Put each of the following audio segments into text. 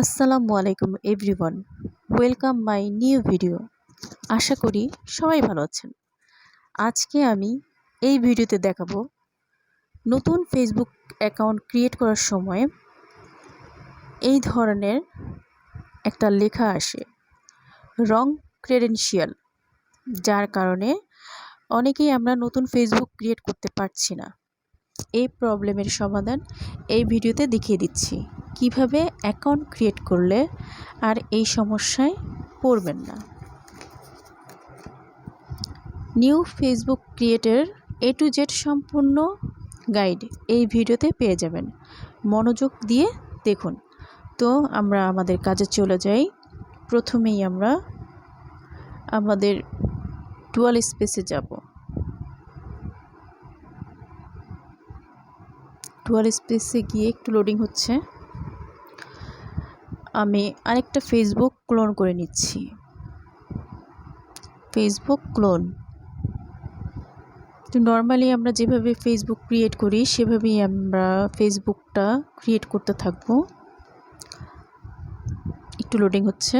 আসসালামু আলাইকুম everyone. Welcome my new video. আশা করি সবাই ভালো আছেন। আজকে আমি এই ভিডিওতে দেখাবো নতুন ফেসবুক অ্যাকাউন্ট ক্রিয়েট করার সময় এই ধরনের একটা লেখা আসে রং ক্রেডেনশিয়াল যার কারণে অনেকেই আমরা নতুন ফেসবুক ক্রিয়েট করতে পারছি না। এই প্রবলেমের সমাধান এই ভিডিওতে দেখিয়ে দিচ্ছি। কীভাবে অ্যাকাউন্ট ক্রিয়েট করলে আর এই সমস্যায় পড়বেন না। নিউ ফেসবুক ক্রিয়েটের এ টু জেড সম্পূর্ণ গাইড এই ভিডিওতে পেয়ে যাবেন। মনোযোগ দিয়ে দেখুন। তো আমরা আমাদের কাজে চলে যাই। প্রথমেই আমরা আমাদের টুয়াল স্পেসে যাব। টুয়াল স্পেসে গিয়ে একটু লোডিং হচ্ছে। আমি আরেকটা ফেসবুক ক্লোন করে নিচ্ছি। ফেসবুক ক্লোন তো নর্মালি আমরা যেভাবে ফেসবুক ক্রিয়েট করি, সেভাবেই আমরা ফেসবুকটা ক্রিয়েট করতে থাকব। একটু লোডিং হচ্ছে।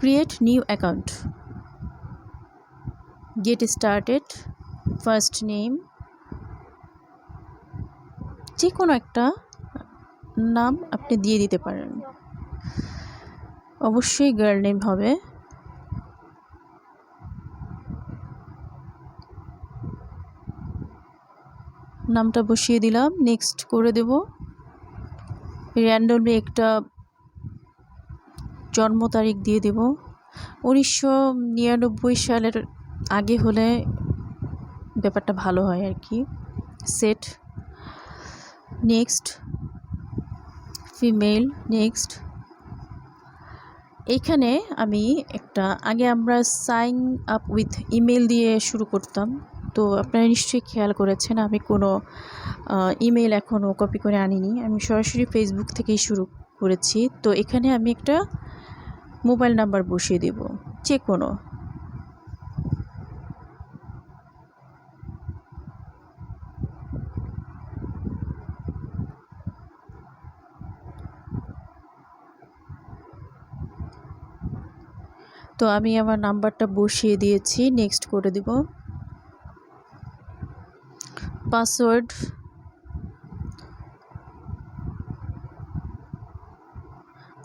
Create new account get started first name. যে কোনো একটা নাম আপনি দিয়ে দিতে পারেন। অবশ্যই গার্ল নেম হবে। নামটা বসিয়ে দিলাম। নেক্সট করে দেব। র্যান্ডমলি একটা জন্ম তারিখ দিয়ে দেব। উনিশশো নিরানব্বই সালের আগে হলে ব্যাপারটা ভালো হয় আর কি। সেট নেক্সট ফিমেল নেক্সট এইখানে আমি একটা, আগে আমরা সাইন আপ উইথ ইমেল দিয়ে শুরু করতাম। তো আপনারা নিশ্চয়ই খেয়াল করেছেন, আমি কোনো ইমেল এখনও কপি করে আনিনি। আমি সরাসরি ফেসবুক থেকেই শুরু করেছি। তো এখানে আমি একটা মোবাইল নাম্বার বসিয়ে দেব। যে কোনো। তো আমি আমার নাম্বারটা বসিয়ে দিয়েছি। নেক্সট করে দিব। পাসওয়ার্ড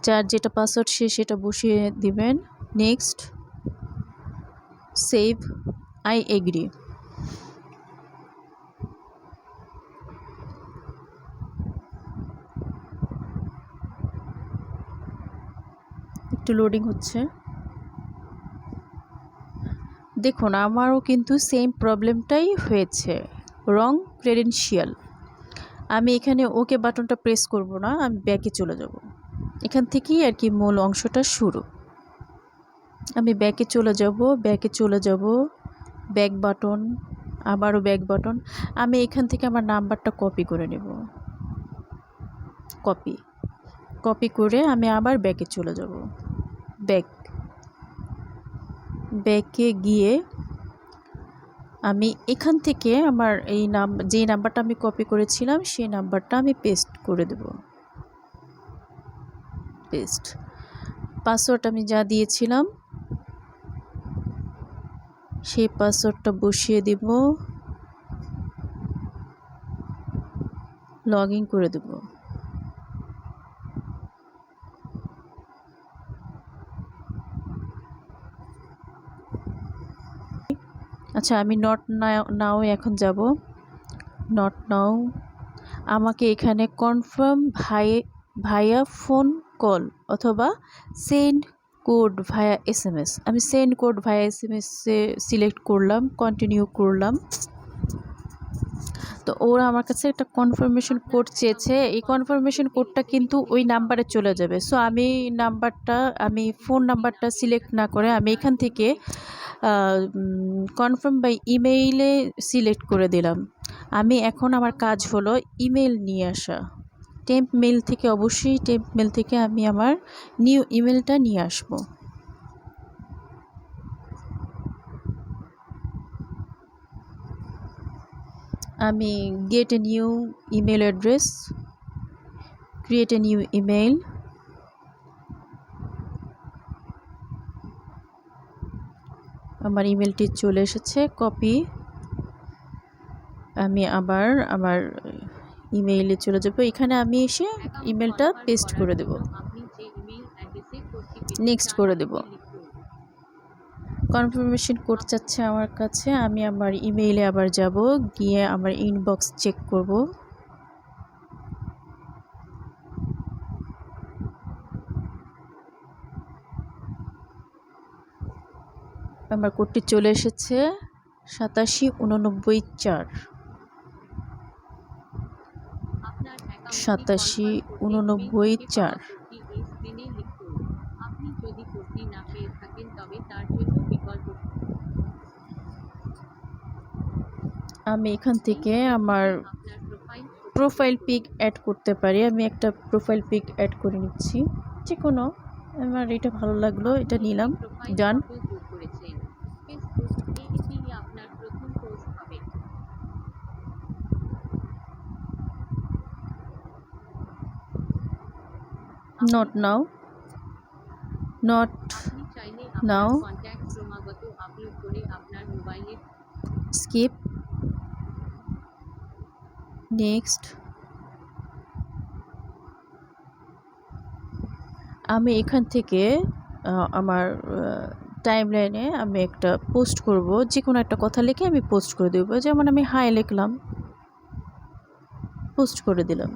যার যেটা পাসওয়ার্ড সে সেটা বসিয়ে দিবেন। নেক্সট সেভ আই এগ্রি একটু লোডিং হচ্ছে। দেখুন, আমারও কিন্তু সেম প্রবলেমটাই হয়েছে। রং ক্রেডেনশিয়াল আমি এখানে ওকে বাটনটা প্রেস করব না, আমি ব্যাকে চলে যাব। এখান থেকেই আর কি মূল অংশটা শুরু। আমি ব্যাকে চলে যাব ব্যাকে চলে যাব ব্যাক বাটন আবারও ব্যাক বাটন আমি এখান থেকে আমার নাম্বারটা কপি করে নেব। কপি কপি করে আমি আবার ব্যাকে চলে যাব। ব্যাক ব্যাকে গিয়ে আমি এখান থেকে আমার এই নাম, যে নাম্বারটা আমি কপি করেছিলাম, সেই নাম্বারটা আমি পেস্ট করে দেব। পেস্ট পাসওয়ার্ড আমি যা দিয়েছিলাম, সেই পাসওয়ার্ডটা বসিয়ে দেব। লগ ইন করে দেবো। আচ্ছা আমি নট নাও এখন যাব। নট নাও আমাকে এখানে কনফার্ম ভাই ভাইয়া ফোন কল অথবা send code via S M S আমি send code via S M S select করলাম কন্টিনিউ করলাম। তো ওরা আমার কাছে একটা কনফার্মেশন কোড চেয়েছে। এই কনফার্মেশন কোডটা কিন্তু ওই নাম্বারে চলে যাবে। সো আমি নাম্বারটা আমি ফোন নাম্বারটা সিলেক্ট না করে আমি এখান থেকে কনফার্ম বাই ইমেইলে সিলেক্ট করে দিলাম। আমি এখন আমার কাজ হলো ইমেল নিয়ে আসা। টেম্প মেল থেকে, অবশ্যই টেম্প মেল থেকে আমি আমার নিউ ইমেলটা নিয়ে আসব। আমি get a new email address create a new email আমার ইমেলটি চলে এসেছে কপি আমি আবার আমার ইমেইলে চলে যাব। এখানে আমি এসে ইমেলটা পেস্ট করে দেব। নেক্সট করে দেব। কনফার্মেশন কোড চাচ্ছে আমার কাছে, আমি আমার ইমেইলে আবার যাব, গিয়ে আমার ইনবক্স চেক করব। আমার কোডটি চলে এসেছে, সাতাশি উননব্বই চার। সাতাশি উননব্বই চার আপনি যদি কোডটি না পেয়ে থাকেন তবে তার জন্য বিকল্প আমি এখান থেকে আমার প্রোফাইল পিক অ্যাড করতে পারি। আমি একটা প্রোফাইল পিক অ্যাড করে নিচ্ছি। যে কোনো আমার এটা ভালো লাগল এটা নিলাম ডান ফটো যোগ করেছেন ফেসবুক এটি আপনার প্রথম পোস্ট হবে নট নাও নট আপনি চাইলে Now. আপনার কন্ট্যাক্ট ক্রমাগত আপলোড করে আপনার মোবাইলে স্কিপ নেক্সট আমি এখান থেকে আমার টাইম লাইনে আমি একটা পোস্ট করব। যে কোনো একটা কথা লিখে আমি পোস্ট করে দেবো। যেমন আমি হাই লিখলাম পোস্ট করে দিলাম।